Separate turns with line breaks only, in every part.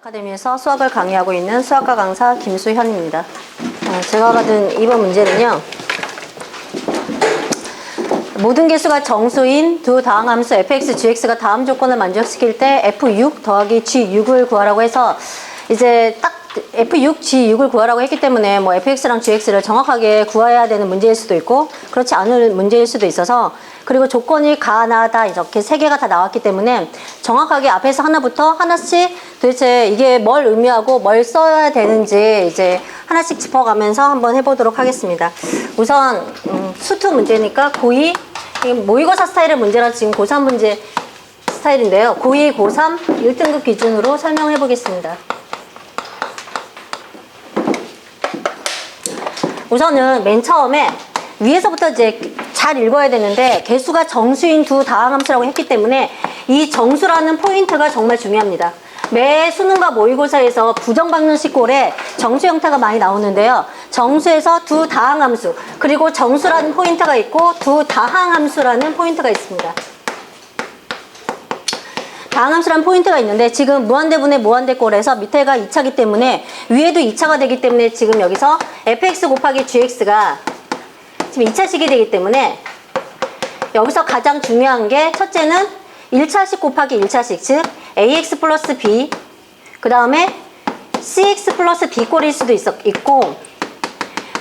아카데미에서 수학을 강의하고 있는 수학과 강사 김수현입니다. 어, 제가 받은 이번 문제는요. 모든 개수가 정수인 두 다항함수 fx, gx가 다음 조건을 만족시킬 때 f6 더하기 g6을 구하라고 해서 이제 딱 f6, g6을 구하라고 했기 때문에 뭐 fx랑 gx를 정확하게 구해야 되는 문제일 수도 있고 그렇지 않은 문제일 수도 있어서 그리고 조건이 가 나 다 이렇게 세 개가 다 나왔기 때문에 정확하게 앞에서 하나부터 하나씩 도대체 이게 뭘 의미하고 뭘 써야 되는지 이제 하나씩 짚어가면서 한번 해보도록 하겠습니다. 우선 음, 수투 문제니까 고2 이게 모의고사 스타일의 문제라 지금 고3 문제 스타일인데요. 고2, 고3 1등급 기준으로 설명해 보겠습니다. 우선은 맨 처음에 위에서부터 이제 잘 읽어야 되는데 개수가 정수인 두 다항함수라고 했기 때문에 이 정수라는 포인트가 정말 중요합니다. 매 수능과 모의고사에서 부정방정식 꼴에 정수 형태가 많이 나오는데요. 정수에서 두 다항함수 그리고 정수라는 포인트가 있고 두 다항함수라는 포인트가 있습니다. 다항함수라는 포인트가 있는데 지금 무한대분의 무한대꼴에서 밑에가 2차기 때문에 위에도 2차가 되기 때문에 지금 여기서 fx 곱하기 gx가 지금 2차식이 되기 때문에 여기서 가장 중요한 게 첫째는 1차식 곱하기 1차식 즉 ax 플러스 b 그 다음에 cx 플러스 b꼴일 수도 있, 있고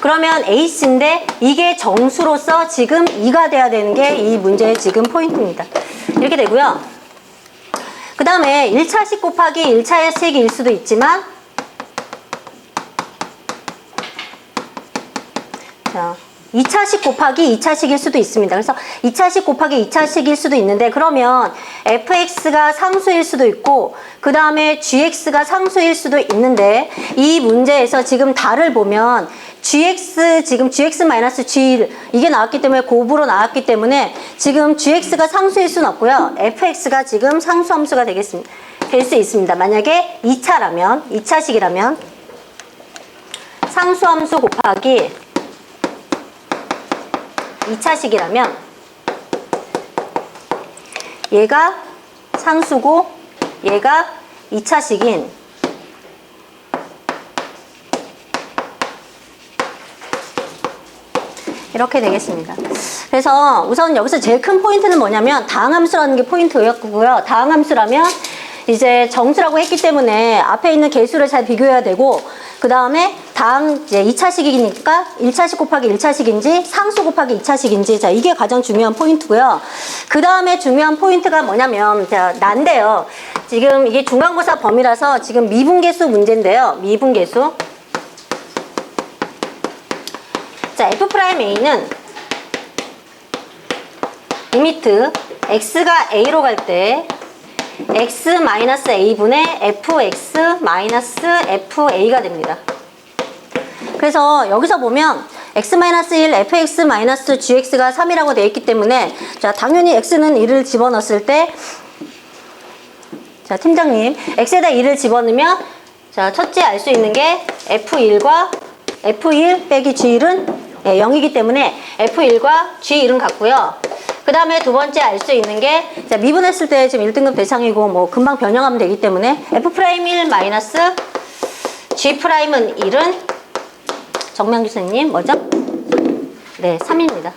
그러면 ac인데 이게 정수로서 지금 2가 돼야 되는 게 이 문제의 지금 포인트입니다. 이렇게 되고요. 그 다음에 1차식 곱하기 1차식일 수도 있지만 자, 2차식 곱하기 2차식일 수도 있습니다. 그래서 2차식 곱하기 2차식일 수도 있는데 그러면 fx가 상수일 수도 있고 그 다음에 gx가 상수일 수도 있는데 이 문제에서 지금 달을 보면 gx 지금 gx-g 이게 나왔기 때문에 곱으로 나왔기 때문에 지금 gx가 상수일 수는 없고요. fx가 지금 상수 함수가 되겠습니다. 될 수 있습니다. 만약에 2차라면 2차식이라면 상수 함수 곱하기 2차식이라면 얘가 상수고 얘가 2차식인 이렇게 되겠습니다. 그래서 우선 여기서 제일 큰 포인트는 뭐냐면 다항함수라는 게 포인트였고요. 다항함수라면 이제 정수라고 했기 때문에 앞에 있는 개수를 잘 비교해야 되고 그 다음에 다음 이제 2차식이니까 1차식 곱하기 1차식인지 상수 곱하기 2차식인지 자 이게 가장 중요한 포인트고요. 그 다음에 중요한 포인트가 뭐냐면 자 난데요. 지금 이게 중간고사 범위라서 지금 미분계수 문제인데요. 미분계수. 자 F'A는 리미트 x가 a로 갈 때 x-a분의 fx-fa가 됩니다. 그래서 여기서 보면 x-1, fx-gx가 3이라고 되어 있기 때문에 자 당연히 x는 1을 집어넣었을 때 자, 팀장님, x에다 1을 집어넣으면 자, 첫째 알 수 있는 게 f1과 f1 빼기 g1은 0이기 때문에 f1과 g1은 같고요. 그 다음에 두 번째 알 수 있는 게 자, 미분했을 때 지금 1등급 대상이고 뭐 금방 변형하면 되기 때문에 f'1 마이너스 g'은 1은 정명 교수님 뭐죠? 네, 3입니다.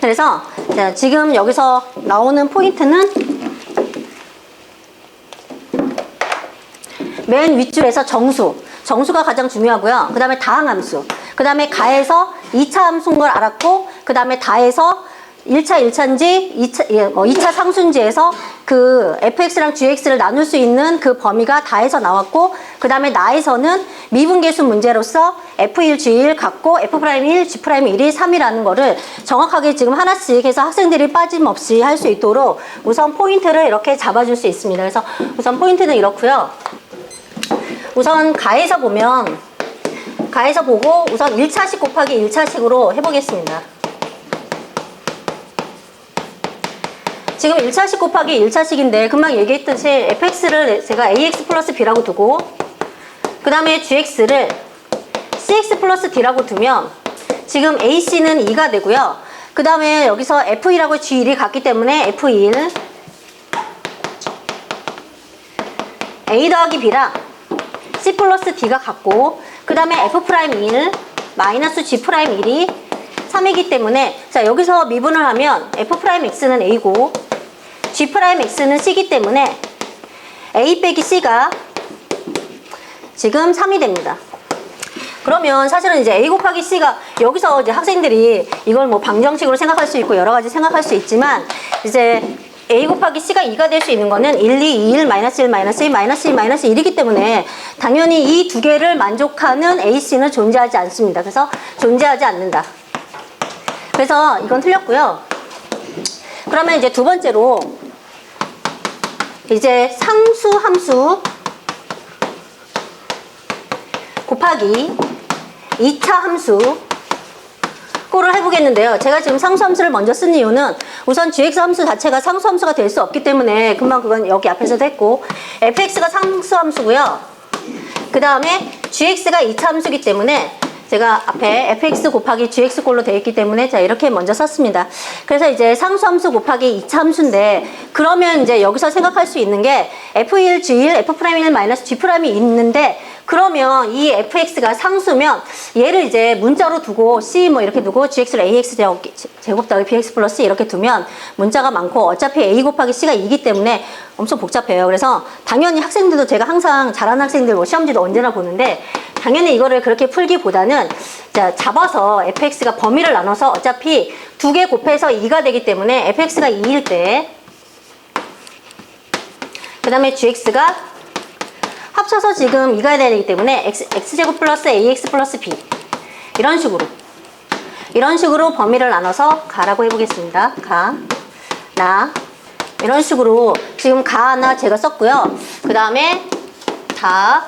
그래서 자, 지금 여기서 나오는 포인트는 맨 윗줄에서 정수. 정수가 가장 중요하고요. 그 다음에 다항함수. 그 다음에 가에서 2차 함수인 걸 알았고, 그 다음에 다에서 1차 1차인지 2차, 예, 뭐 2차 상수인지에서 그 fx랑 gx를 나눌 수 있는 그 범위가 다에서 나왔고, 그 다음에 나에서는 미분계수 문제로서 f1, g1 갖고 f'1, g'1이 3이라는 거를 정확하게 지금 하나씩 해서 학생들이 빠짐없이 할 수 있도록 우선 포인트를 이렇게 잡아줄 수 있습니다. 그래서 우선 포인트는 이렇고요. 우선 가에서 보면 가에서 보고 우선 1차식 곱하기 1차식으로 해보겠습니다. 지금 1차식 곱하기 1차식인데 금방 얘기했듯이 fx를 제가 ax 플러스 b라고 두고 그 다음에 gx를 cx 플러스 d라고 두면 지금 ac는 2가 되고요. 그 다음에 여기서 f1하고 g1이 같기 때문에 f1 A 더하기 B랑 C 플러스 D가 같고 그 다음에 F 프라임 1 마이너스 G 프라임 1이 3이기 때문에 자 여기서 미분을 하면 F 프라임 X는 A고 G 프라임 X는 C이기 때문에 A 빼기 C가 지금 3이 됩니다. 그러면 사실은 이제 A 곱하기 C가 여기서 이제 학생들이 이걸 뭐 방정식으로 생각할 수 있고 여러 가지 생각할 수 있지만 이제 A 곱하기 C가 2가 될 수 있는 거는 1, 2, 2, 1, 마이너스 1, 마이너스 2, 마이너스 2, 마이너스 1이기 때문에 당연히 이 두 개를 만족하는 AC는 존재하지 않습니다. 그래서 존재하지 않는다. 그래서 이건 틀렸고요. 그러면 이제 두 번째로 이제 상수 함수 곱하기 2차 함수 꼴을 해보겠는데요. 제가 지금 상수함수를 먼저 쓴 이유는 우선 gx 함수 자체가 상수함수가 될 수 없기 때문에 금방 그건 여기 앞에서도 했고 fx가 상수함수고요. 그 다음에 gx가 2차 함수기 때문에 제가 앞에 fx 곱하기 gx 꼴로 되어 있기 때문에 자 이렇게 먼저 썼습니다. 그래서 이제 상수함수 곱하기 2차 함수인데 그러면 이제 여기서 생각할 수 있는 게 f1, g1, f'1 마이너스 g'이 있는데 그러면 이 fx가 상수면 얘를 이제 문자로 두고 c 뭐 이렇게 두고 gx를 ax 제곱, 더하기 bx 플러스 이렇게 두면 문자가 많고 어차피 a 곱하기 c가 2기 때문에 엄청 복잡해요. 그래서 당연히 학생들도 제가 항상 잘하는 학생들 뭐 시험지도 언제나 보는데 당연히 이거를 그렇게 풀기보다는 자, 잡아서 fx가 범위를 나눠서 어차피 두 개 곱해서 2가 되기 때문에 fx가 2일 때 그 다음에 gx가 합쳐서 지금 2가 돼야 되기 때문에 x, x제곱 플러스 ax 플러스 b 이런 식으로 이런 식으로 범위를 나눠서 가라고 해보겠습니다. 가, 나 이런 식으로 지금 가, 나 제가 썼고요. 그 다음에 다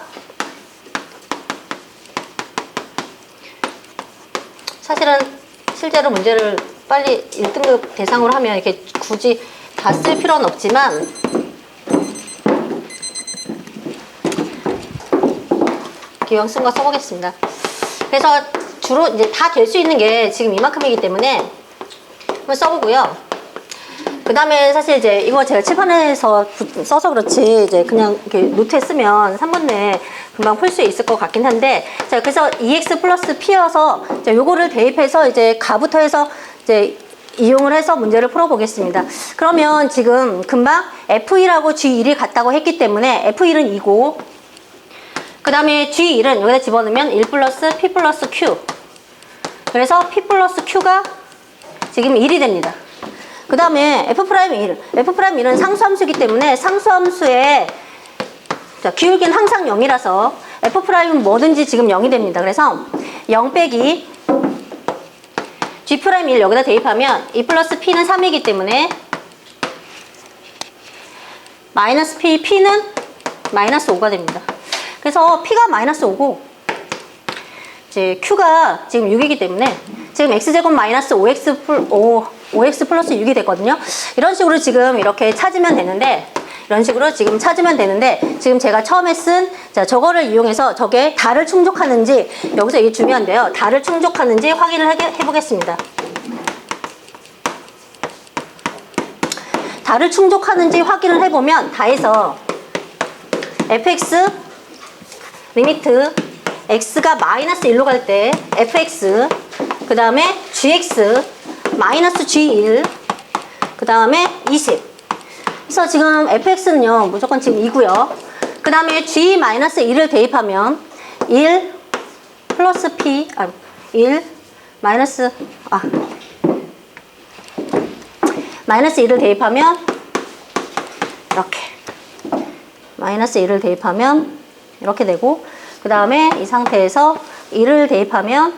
사실은 실제로 문제를 빨리 1등급 대상으로 하면 이렇게 굳이 다 쓸 필요는 없지만 기왕 쓴거 써보겠습니다. 그래서 주로 이제 다 될 수 있는 게 지금 이만큼이기 때문에 한번 써보고요. 그 다음에 사실 이제 이거 제가 칠판에서 부- 써서 그렇지 이제 그냥 이렇게 노트에 쓰면 3분 내에 금방 풀 수 있을 것 같긴 한데 자 그래서 EX 플러스 P여서 자 요거를 대입해서 이제 가부터 해서 이제 이용을 해서 문제를 풀어보겠습니다. 그러면 지금 금방 F1하고 G1이 같다고 했기 때문에 F1은 2고 그 다음에 G1은 여기다 집어넣으면 1 플러스 P 플러스 Q 그래서 P 플러스 Q가 지금 1이 됩니다. 그 다음에 F'1 F'1은 상수함수이기 때문에 상수함수의 자, 기울기는 항상 0이라서 F'은 뭐든지 지금 0이 됩니다. 그래서 0 빼기 G'1 여기다 대입하면 2 플러스 P는 3이기 때문에 마이너스 P, P는 마이너스 5가 됩니다. 그래서 P가 마이너스 5고 이제 Q가 지금 6이기 때문에 지금 X제곱 마이너스 5X 플, 5, 5X 플러스 6이 됐거든요. 이런 식으로 지금 이렇게 찾으면 되는데 이런 식으로 지금 찾으면 되는데 지금 제가 처음에 쓴 자, 저거를 이용해서 저게 달을 충족하는지 여기서 이게 중요한데요. 달을 충족하는지 확인을 해, 해보겠습니다. 달을 충족하는지 확인을 해보면 다해서 fx 리미트 x가 마이너스 1로 갈 때 fx 그 다음에 gx 마이너스 g1 그 다음에 20 그래서 지금 fx는요 무조건 지금 2고요. 그 다음에 g 마이너스 1을 대입하면 1 플러스 p 아, 1 마이너스 아 마이너스 1을 대입하면 이렇게. 마이너스 1을 대입하면 이렇게 되고 그 다음에 이 상태에서 1을 대입하면.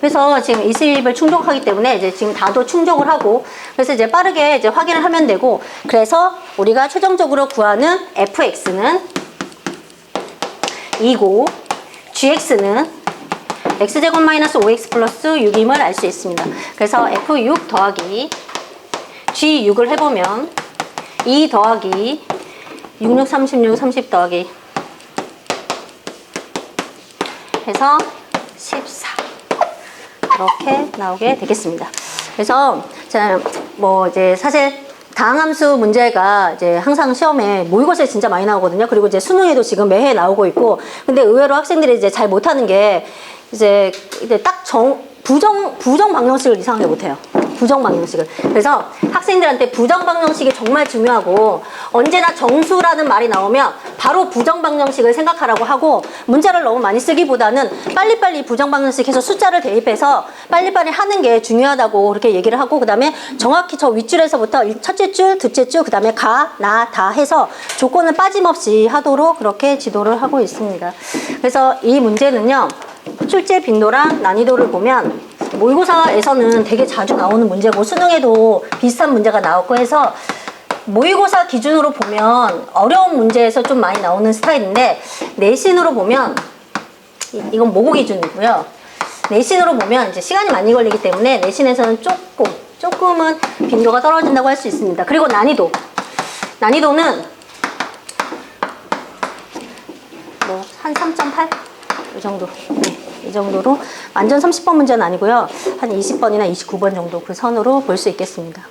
그래서 지금 20을 충족하기 때문에 이제 지금 다도 충족을 하고 그래서 이제 빠르게 이제 확인을 하면 되고 그래서 우리가 최종적으로 구하는 fx는 2고 gx는 x제곱 마이너스 5x 플러스 6임을 알 수 있습니다. 그래서 f6 더하기 g6을 해보면 2 더하기 66, 36, 30 더하기 해서 14 이렇게 나오게 되겠습니다. 그래서 자, 뭐 이제 사실 다항함수 문제가 이제 항상 시험에 모의고사에 진짜 많이 나오거든요. 그리고 이제 수능에도 지금 매해 나오고 있고, 근데 의외로 학생들이 이제 잘 못하는 게 이제 이제 딱 정 부정 부정 방정식을 이상하게 못해요. 부정 방정식을. 그래서 학생들한테 부정 방정식이 정말 중요하고 언제나 정수라는 말이 나오면 바로 부정 방정식을 생각하라고 하고 문자를 너무 많이 쓰기보다는 빨리빨리 부정 방정식 해서 숫자를 대입해서 빨리빨리 하는 게 중요하다고 그렇게 얘기를 하고 그다음에 정확히 저 윗줄에서부터 첫째 줄, 둘째 줄, 그다음에 가, 나, 다 해서 조건을 빠짐없이 하도록 그렇게 지도를 하고 있습니다. 그래서 이 문제는요. 출제 빈도랑 난이도를 보면 모의고사에서는 되게 자주 나오는 문제고 수능에도 비슷한 문제가 나왔고 해서 모의고사 기준으로 보면 어려운 문제에서 좀 많이 나오는 스타일인데 내신으로 보면 이- 이건 모고 기준이고요. 내신으로 보면 이제 시간이 많이 걸리기 때문에 내신에서는 조금 조금은 빈도가 떨어진다고 할 수 있습니다. 그리고 난이도 난이도는 뭐 한 3.8? 이 정도. 네, 이 정도로 완전 30번 문제는 아니고요. 한 20번이나 29번 정도 그 선으로 볼 수 있겠습니다.